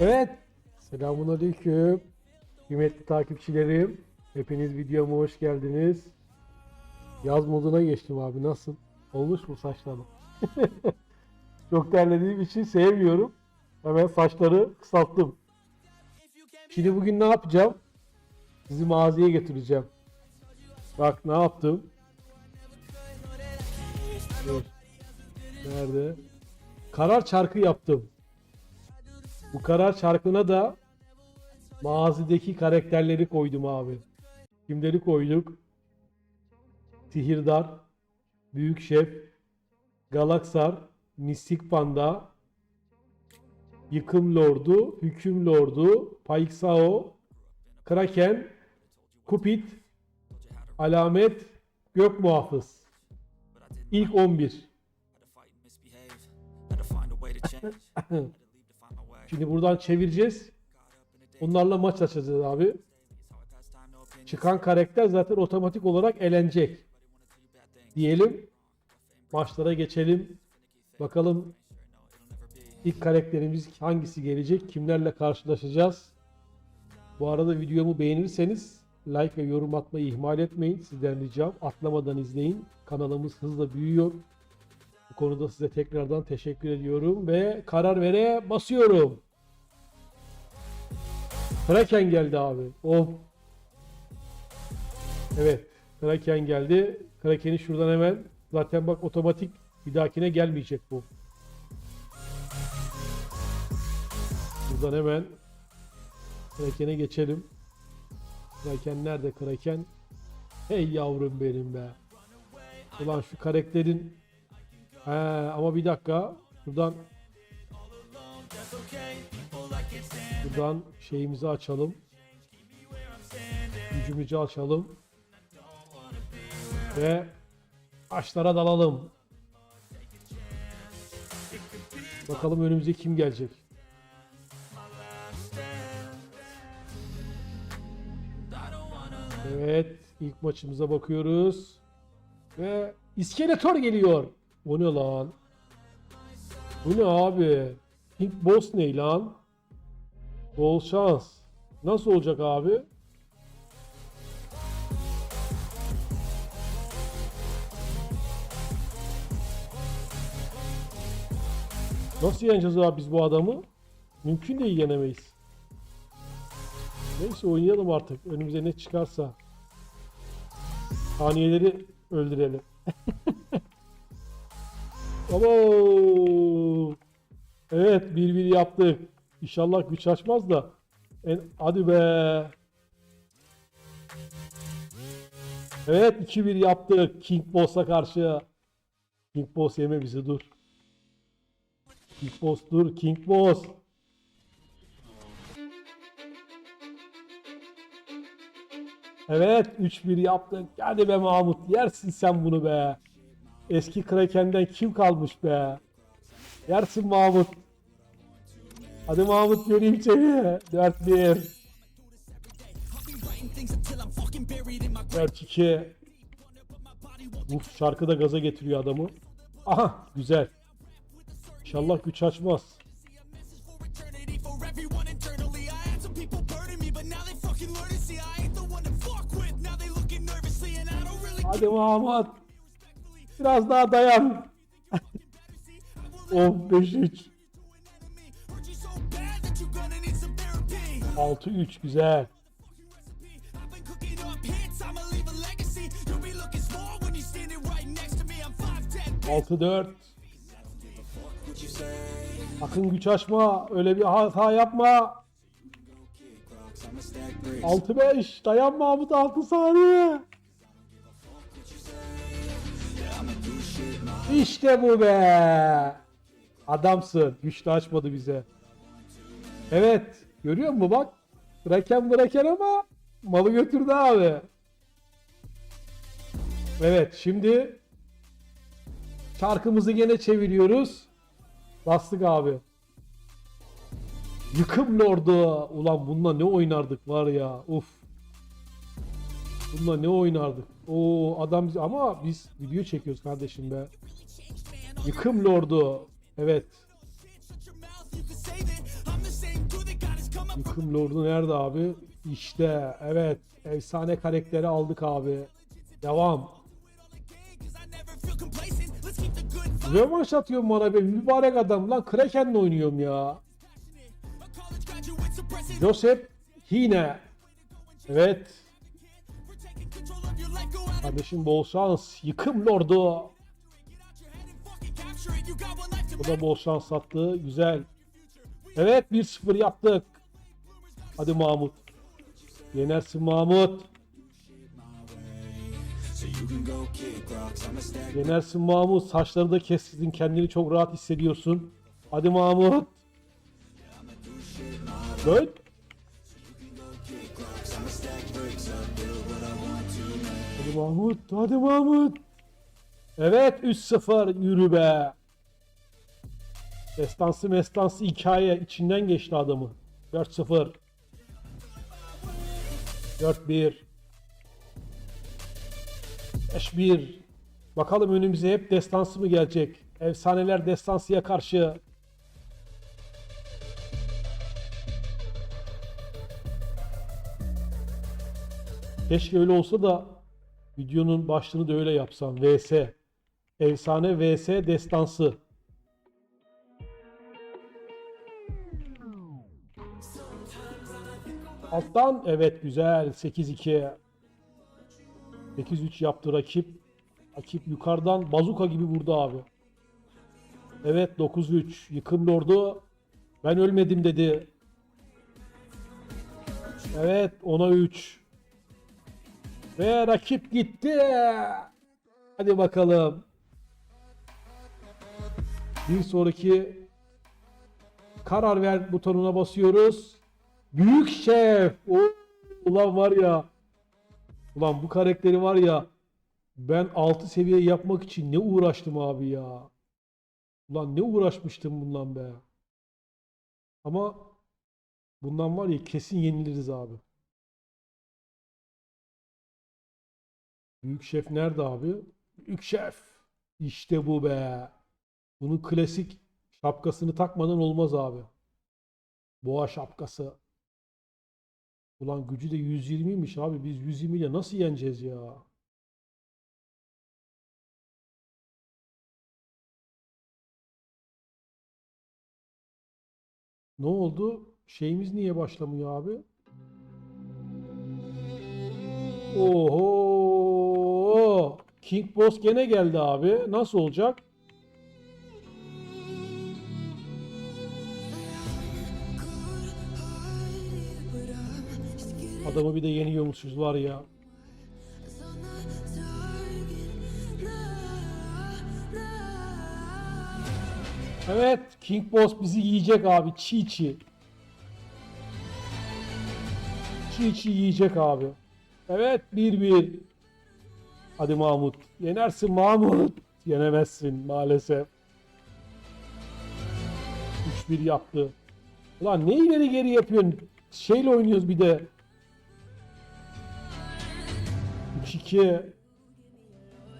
Evet. Selamun Aleyküm. Kıymetli takipçilerim. Hepiniz videoma hoş geldiniz. Yaz moduna geçtim abi. Nasıl? Olmuş mu saçlarım? Çok terlediğim için sevmiyorum. Hemen saçları kısalttım. Şimdi bugün ne yapacağım? Sizi mağazaya götüreceğim. Bak ne yaptım. Dur. Nerede? Karar çarkı yaptım. Bu karar çarkına da mazideki karakterleri koydum abi. Kimleri koyduk? Sihirdar, Büyük Şef, Galaksar, Mistik Panda, Yıkım Lordu, Hüküm Lordu, Paiksao, Kraken, Kupit, Alamet, Gök Muhafız. İlk 11. Şimdi buradan çevireceğiz. Bunlarla maç açacağız abi. Çıkan karakter zaten otomatik olarak elenecek. Diyelim. Maçlara geçelim. Bakalım ilk karakterimiz hangisi gelecek? Kimlerle karşılaşacağız? Bu arada videomu beğenirseniz like ve yorum atmayı ihmal etmeyin. Sizden ricam atlamadan izleyin. Kanalımız hızla büyüyor. Bu konuda size tekrardan teşekkür ediyorum ve karar vere basıyorum. Kraken geldi abi. Oh. Evet. Kraken geldi. Kraken'i şuradan hemen zaten bak otomatik bir dahakine gelmeyecek bu. Buradan hemen Kraken'e geçelim. Kraken nerede Kraken? Hey yavrum benim be. Ulan şu karakterin He, ama bir dakika. Buradan Buradan şeyimizi açalım. Gücümüzü açalım. Ve başlara dalalım. Bakalım önümüze kim gelecek. Evet, ilk maçımıza bakıyoruz. Ve İskeletor geliyor. O ne lan? Bu ne abi? Pink Boss ne lan? Bol şans. Nasıl olacak abi? Nasıl yeneceğiz abi biz bu adamı? Mümkün değil yenemeyiz. Neyse oynayalım artık. Önümüze ne çıkarsa. Saniyeleri öldürelim. Abo! Evet bir bir yaptık. İnşallah güç açmaz da. En, hadi be. Evet 2-1 yaptık King Boss'a karşı. King Boss yeme bizi dur. King Boss dur King Boss. Evet 3-1 yaptık. Hadi be Mahmut yersin sen bunu be. Eski Kraken'den kim kalmış be? Yersin Mahmut. Hadi Mahmut göreyim seni. 4-1. 4-2. Uf şarkı da gaza getiriyor adamı. Aha güzel. İnşallah güç açmaz. Hadi Mahmut. Biraz daha dayan. oh 5-3. hurt you so bad that you're gonna need some therapy. 6-3 güzel. I've been cooking up hits, I'ma leave a legacy. You'll be looking small when you're standing right next to me. I'm 5'10. 6-4. Sakın güç açma. Öyle bir hata yapma. 6-5. Dayan Mahmut 6 saniye. İşte bu be. Adamsın. Güçlü açmadı bize. Evet. Görüyor musun bak. Bıraken bıraken ama malı götürdü abi. Evet şimdi Çarkımızı gene çeviriyoruz. Bastık abi. Yıkım Lordu. Ulan bununla ne oynardık var ya. Uf. Bununla ne oynardık. O adam bizi- ama biz video çekiyoruz kardeşim be. Yıkım Lordu. Evet. Yıkım Lord'u nerede abi? İşte evet. Efsane karakteri aldık abi. Devam. Rövanş atıyorum bana be. Mübarek adam lan. Kraken'le oynuyorum ya. Joseph Hine. Evet. Got one life to Bu da bol şans attı. Güzel. Evet 1-0 yaptık. Hadi Mahmut. Yenersin Mahmut. Yenersin Mahmut. Saçları da kestin. Kendini çok rahat hissediyorsun. Hadi Mahmut. Dön. Mahmut. Hadi Mahmut. Evet 3-0 yürü be. Destansı mestansı hikaye içinden geçti adamı. 4-0. 4-1. 5-1. Bakalım önümüze hep destansı mı gelecek? Efsaneler destansıya karşı. Keşke öyle olsa da videonun başlığını da öyle yapsam. VS. Efsane VS destansı. Alttan evet güzel 8-2. 8-3 yaptı rakip. Rakip yukarıdan bazuka gibi vurdu abi. Evet 9-3 yıkım lordu. Ben ölmedim dedi. Evet 10'a 3. Ve rakip gitti. Hadi bakalım. Bir sonraki karar ver butonuna basıyoruz. Büyük şef. O, ulan var ya. Ulan bu karakteri var ya. Ben 6 seviye yapmak için ne uğraştım abi ya. Ulan ne uğraşmıştım bundan be. Ama bundan var ya kesin yeniliriz abi. Büyük şef nerede abi? Büyük şef. İşte bu be. Bunun klasik şapkasını takmadan olmaz abi. Boğa şapkası. Ulan gücü de 120'ymiş abi. Biz 120 ile nasıl yeneceğiz ya? Ne oldu? Şeyimiz niye başlamıyor abi? Oho! King Boss gene geldi abi. Nasıl olacak? Adamı bir de yeniyormuşuz var ya. Evet, King Boss bizi yiyecek abi. Çiğ çiğ. Çiğ çiğ yiyecek abi. Evet, 1-1. Hadi Mahmut. Yenersin Mahmut. Yenemezsin maalesef. 3-1 yaptı. Ulan ne ileri geri yapıyorsun? Şeyle oynuyoruz bir de. 3-2.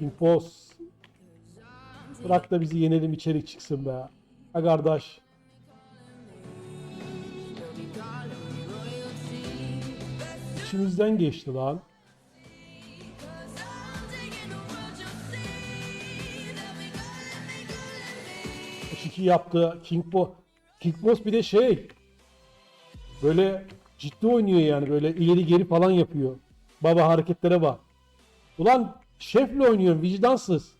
Impos. Bırak da bizi yenelim içerik çıksın be. Ha kardeş. İçimizden geçti lan. Şiki yaptı. King Boss. King Boss bir de şey. Böyle ciddi oynuyor yani. Böyle ileri geri falan yapıyor. Baba hareketlere bak. Ulan şefle oynuyorum vicdansız.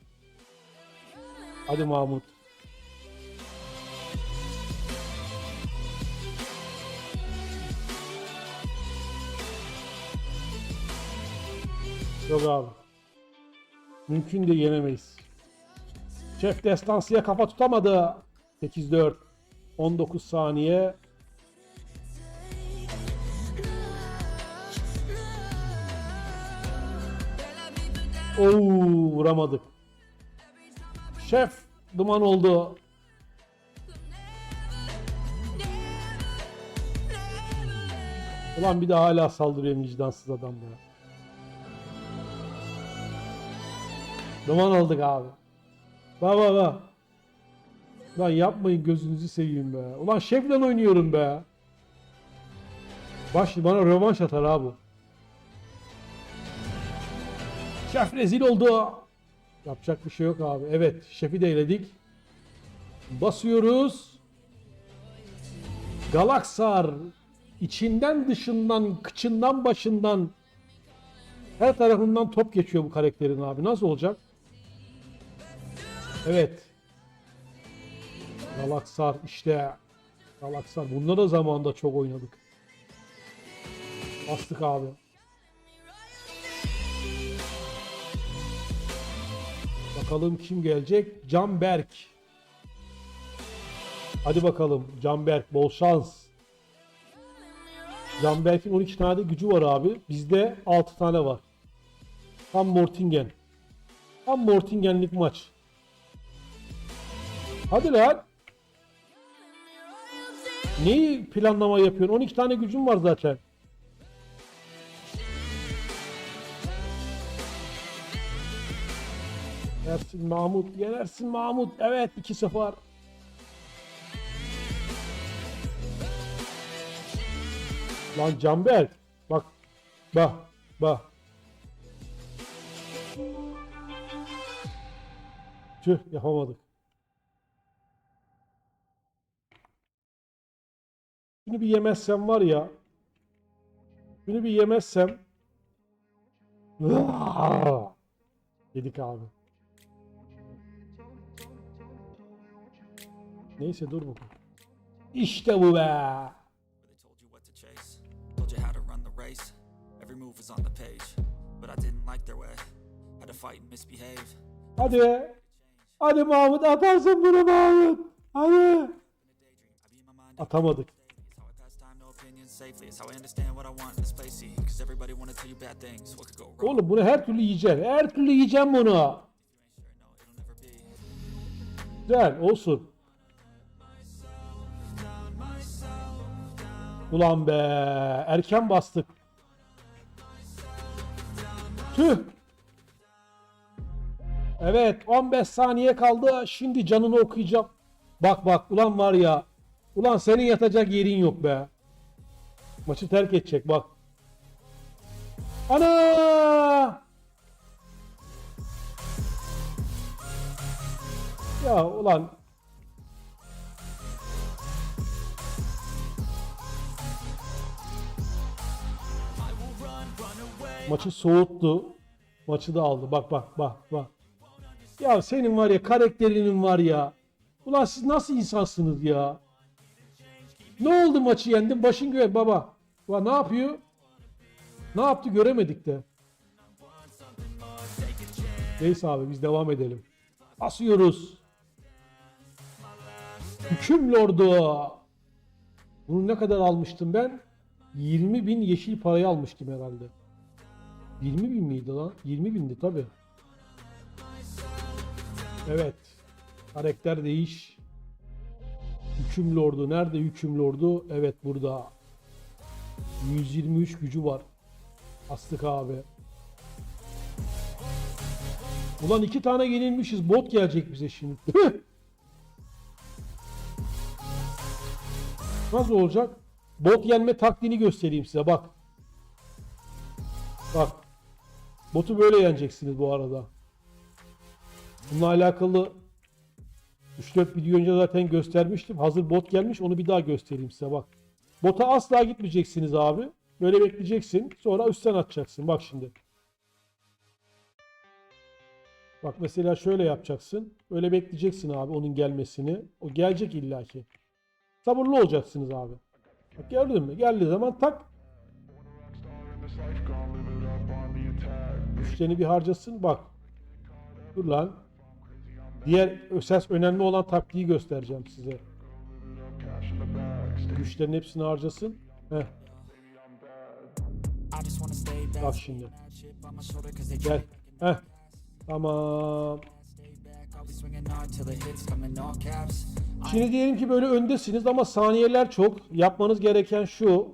Hadi Mahmut. Yok abi. Mümkün de yenemeyiz. Şef destansıya kafa tutamadı. 8-4. 19 saniye. Oo vuramadık. Şef duman oldu. Ulan bir de hala saldırıyor vicdansız adam. Duman olduk abi. Bak bak bak. Lan yapmayın gözünüzü seveyim be. Ulan şefle oynuyorum be. Baş bana rövanş atar ha bu. Şef rezil oldu. Yapacak bir şey yok abi. Evet şefi de eledik. Basıyoruz. Galaksar içinden dışından kıçından başından her tarafından top geçiyor bu karakterin abi. Nasıl olacak? Evet. Galaksar işte. Galaksar. Bunda da zamanında çok oynadık. Bastık abi. Bakalım kim gelecek? Canberk. Hadi bakalım Canberk bol şans. Canberk'in 12 tane de gücü var abi. Bizde 6 tane var. Tam Mortingen. Tam Mortingen'lik maç. Hadi lan. Neyi planlama yapıyorsun? 12 tane gücüm var zaten. Yenersin Mahmut. Yenersin Mahmut. Evet 2-0. Lan Canberk. Bak. Bak. Bak. Tüh yapamadık. Şunu bir yemezsem var ya. Şunu bir yemezsem. Yedik abi. Neyse dur bakalım. İşte bu be. Hadi. Hadi Mahmut atarsın bunu Mahmut. Hadi. Atamadık. Safely. It's how I understand what I want in this place. See, everybody wanna tell you bad things. What could go wrong? Oğlum bunu her türlü yiyeceksin. Her türlü yiyeceğim bunu. Güzel olsun. Ulan be erken bastık. Tüh. Evet 15 saniye kaldı. Şimdi canını okuyacağım. Bak bak ulan var ya. Ulan senin yatacak yerin yok be. Maçı terk edecek bak. Ana! Ya ulan Maçı soğuttu. Maçı da aldı. Bak bak bak bak. Ya senin var ya karakterinin var ya. Ulan siz nasıl insansınız ya? Ne oldu maçı yendin? Başın göğe baba. Ulan ne yapıyor? Ne yaptı göremedik de. Neyse abi biz devam edelim. Asıyoruz. Hüküm Lordu. Bunu ne kadar almıştım ben? 20 bin yeşil parayı almıştım herhalde. 20 bin miydi lan? 20 bindi tabi. Evet. Karakter değiş. Hüküm Lordu. Nerede Hüküm Lordu? Evet burada. 123 gücü var. Astık abi. Ulan iki tane yenilmişiz. Bot gelecek bize şimdi. Nasıl olacak? Bot yenme taktiğini göstereyim size bak. Bak. Botu böyle yeneceksiniz bu arada. Bununla alakalı 3-4 video önce zaten göstermiştim. Hazır bot gelmiş onu bir daha göstereyim size bak. Bota asla gitmeyeceksiniz abi. Böyle bekleyeceksin. Sonra üstten atacaksın. Bak şimdi. Bak mesela şöyle yapacaksın. Öyle bekleyeceksin abi onun gelmesini. O gelecek illaki. Sabırlı olacaksınız abi. Bak gördün mü? Geldiği zaman tak. Güçlerini bir harcasın. Bak. Dur lan. Diğer esas önemli olan taktiği göstereceğim size. Güçlerin hepsini harcasın. Heh. Bak şimdi. Gel. Heh. Tamam. Şimdi diyelim ki böyle öndesiniz ama saniyeler çok. Yapmanız gereken şu.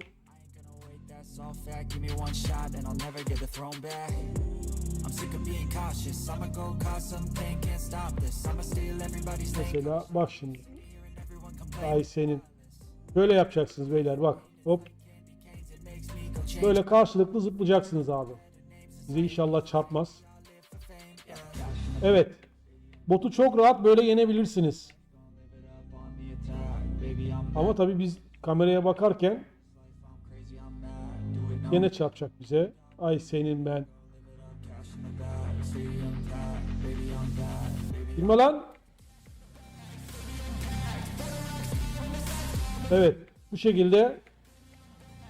Mesela bak şimdi. Ay senin. Böyle yapacaksınız beyler bak. Hop. Böyle karşılıklı zıplayacaksınız abi. Size inşallah çarpmaz. Evet. Botu çok rahat böyle yenebilirsiniz. Ama tabii biz kameraya bakarken gene çarpacak bize. Ay senin ben. Bilme lan. Evet. Bu şekilde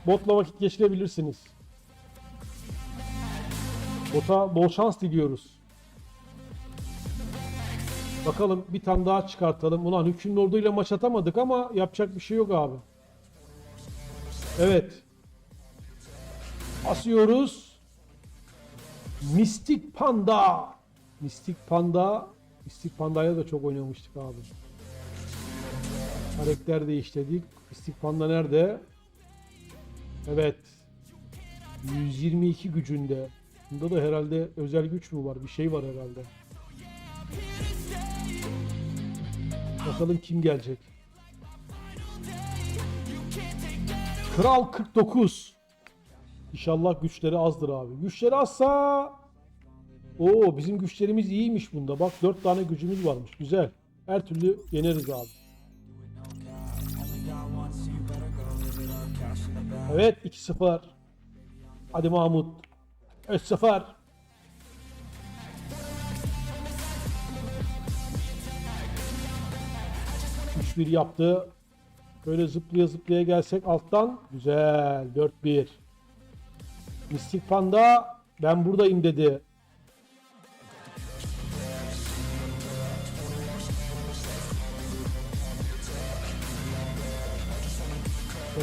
botla vakit geçirebilirsiniz. Bota bol şans diliyoruz. Bakalım bir tane daha çıkartalım. Ulan hükümlü orduyla maç atamadık ama yapacak bir şey yok abi. Evet. Basıyoruz. Mistik Panda. Mistik Panda. Mistik Panda'ya da çok oynamıştık abi. Karakter değiştirdik. Mistik Panda nerede? Evet. 122 gücünde. Bunda da herhalde özel güç mü var? Bir şey var herhalde. Bakalım kim gelecek. Kral 49. İnşallah güçleri azdır abi. Güçleri azsa Oo bizim güçlerimiz iyiymiş bunda. Bak 4 tane gücümüz varmış. Güzel. Her türlü yeneriz abi. Evet 2-0. Hadi Mahmut. 3-0. Üç bir yaptı. Böyle zıplaya zıplaya gelsek alttan. Güzel. 4-1. Mistik Panda ben buradayım dedi.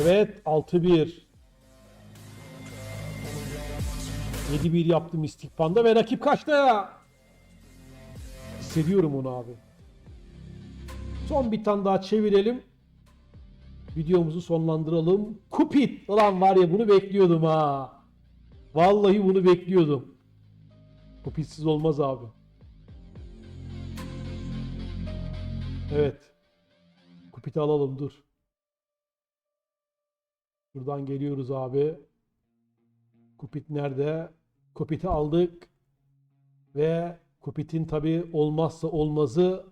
Evet 6-1. 7-1 yaptı Mistik Panda ve rakip kaçtı. Hissediyorum onu abi. Son bir tane daha çevirelim. Videomuzu sonlandıralım. Cupid. Ulan var ya bunu bekliyordum ha. Vallahi bunu bekliyordum. Cupid'siz olmaz abi. Evet. Cupid'i alalım dur. Buradan geliyoruz abi. Kupit nerede? Kupit'i aldık. Ve Kupit'in tabi olmazsa olmazı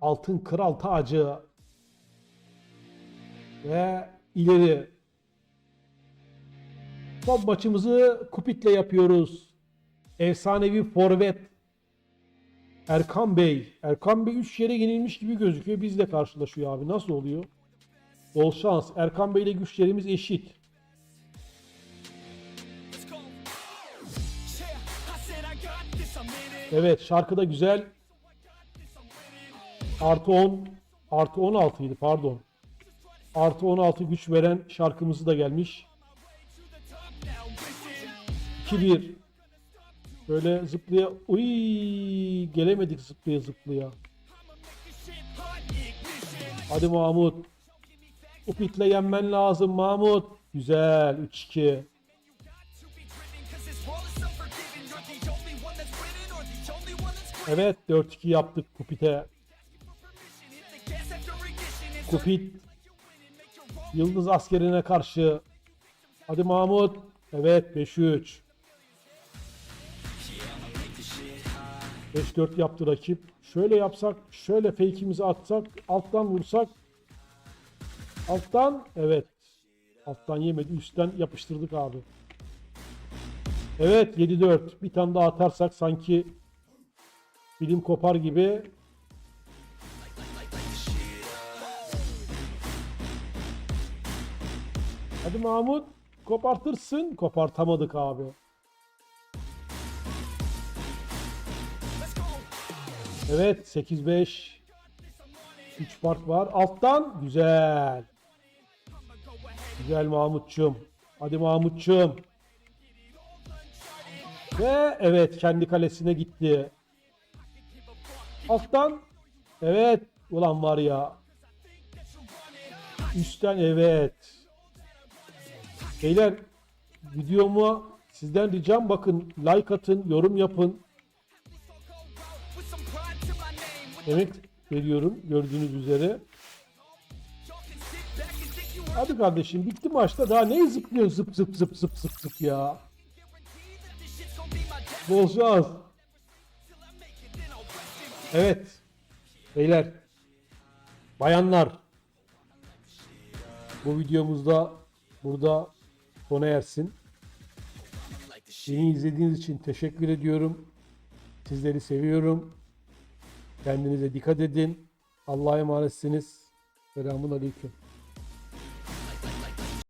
altın kral tacı. Ve ileri. Son maçımızı Kupit'le yapıyoruz. Efsanevi forvet Erkan Bey. Erkan Bey 3 yere yenilmiş gibi gözüküyor. Bizle karşılaşıyor abi. Nasıl oluyor? Bol şans. Erkan Bey ile güçlerimiz eşit. Evet şarkı da güzel. Artı 10. Artı 16 idi pardon. Artı 16 güç veren şarkımızı da gelmiş. 2-1. Böyle zıplaya... Uy, gelemedik zıplaya zıplaya. Hadi Mahmut. Upit'le yenmen lazım Mahmut. Güzel 3-2. Evet 4-2 yaptık Kupit'e. Kupit Yıldız askerine karşı. Hadi Mahmut. Evet 5-3. 5-4 yaptı rakip. Şöyle yapsak, şöyle fake'imizi atsak, alttan vursak. Alttan, evet. Alttan yemedi, üstten yapıştırdık abi. Evet 7-4. Bir tane daha atarsak sanki bilim kopar gibi. Hadi Mahmut kopartırsın. Kopartamadık abi. Evet 8-5. 3 fark var. Alttan güzel. Güzel Mahmutçum. Hadi Mahmutçum. Ve evet kendi kalesine gitti. Alttan. Evet. Ulan var ya. Üstten evet. Beyler videomu sizden ricam bakın like atın, yorum yapın. Emek veriyorum gördüğünüz üzere. Hadi kardeşim bitti maçta daha ne zıplıyorsun zıp zıp zıp zıp zıp zıp ya. Bol şans. Evet. Beyler. Bayanlar. Bu videomuzda burada sona ersin. Beni izlediğiniz için teşekkür ediyorum. Sizleri seviyorum. Kendinize dikkat edin. Allah'a emanetsiniz. Selamun Aleyküm.